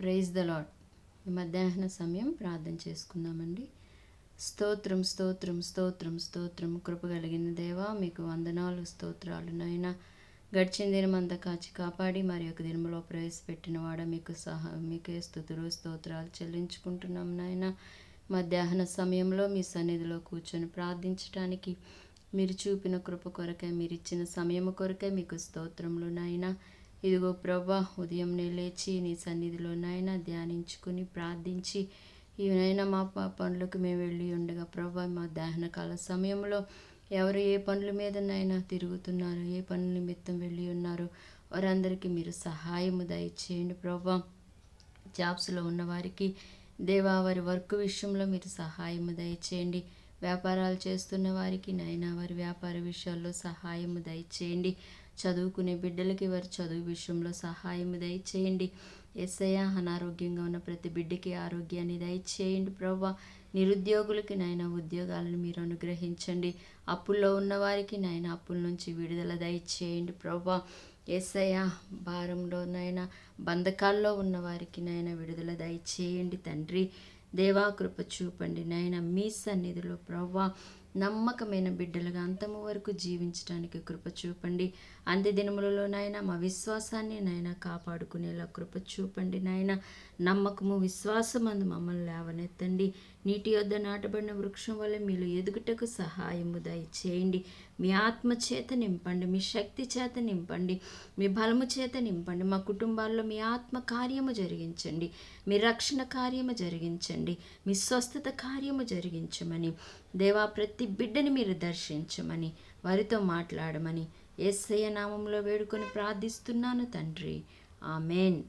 Praise the lord ఈ మధ్యాహ్న సమయం ప్రార్థన చేసుకుందామండి. స్తోత్రం స్తోత్రం స్తోత్రం స్తోత్రం. కృప కలిగిన దేవా మీకు వందనాలు స్తోత్రాలు నాయన. గడిచిన దినమంతా కాచి కాపాడి మరి ఒక దినములో ప్రవేశపెట్టిన వాడ మీకు సహా మీకే స్థుతులు స్తోత్రాలు చెల్లించుకుంటున్నాం నాయన. మధ్యాహ్న సమయంలో మీ సన్నిధిలో కూర్చొని ప్రార్థించడానికి మీరు చూపిన కృప కొరకే మీరు ఇచ్చిన సమయం కొరకే మీకు స్తోత్రములు నాయన. ఇదిగో ప్రభా ఉదయం లేచి నీ సన్నిధిలో నాయన ధ్యానించుకుని ప్రార్థించి ఈయనైనా మా పనులకు మేము వెళ్ళి ఉండగా ప్రభా మా దహనకాల సమయంలో ఎవరు ఏ పనుల మీదనైనా తిరుగుతున్నారు ఏ పనుల నిమిత్తం వెళ్ళి ఉన్నారు వారందరికీ మీరు సహాయము దయచేయండి ప్రభా. జాబ్స్లో ఉన్న వారికి దేవా వారి వర్క్ విషయంలో మీరు సహాయము దయచేయండి. వ్యాపారాలు చేస్తున్న వారికి నైనా వారి వ్యాపార విషయాల్లో సహాయము దయచేయండి. చదువుకునే బిడ్డలకి వారి చదువు విషయంలో సహాయము దయచేయండి. ఎస్ఐ అనారోగ్యంగా ఉన్న ప్రతి బిడ్డకి ఆరోగ్యాన్ని దయచేయండి ప్రభా నిరుద్యోగులకి నాయన ఉద్యోగాలను మీరు అనుగ్రహించండి. అప్పుల్లో ఉన్న వారికి నాయన అప్పుల నుంచి విడుదల దయచేయండి ప్రభా ఏసయ్య భారంలోనైనా బంధకాల్లో ఉన్న వారికి నాయన విడుదల దయచేయండి తండ్రి. దేవా కృప చూపండి. నాయన మీ సన్నిధిలో ప్రవ్వా నమ్మకమైన బిడ్డలుగా అంతము వరకు జీవించడానికి కృప చూపండి. అంత్య దినములలో నాయన మా విశ్వాసాన్ని నాయన కాపాడుకునేలా కృప చూపండి నాయన. నమ్మకము విశ్వాసమందు మమ్మల్ని లేవనెత్తండి. నీటి యొద్ద నాటబడిన వృక్షం వల్ల మీరు ఎదుగుటకు సహాయము దయచేయండి. మీ ఆత్మ చేత నింపండి మీ శక్తి చేత నింపండి మీ బలము చేత నింపండి మా కుటుంబాల్లో మీ ఆత్మ కార్యము జరిగించండి మీ రక్షణ కార్యము జరిగించండి మీ స్వస్థత కార్యము జరిగించమని. దేవా ప్రతి బిడ్డని మీరు దర్శించమని వారితో మాట్లాడమని ఏసయ్య నామంలో వేడుకొని ప్రార్థిస్తున్నాను తండ్రి. ఆమెన్.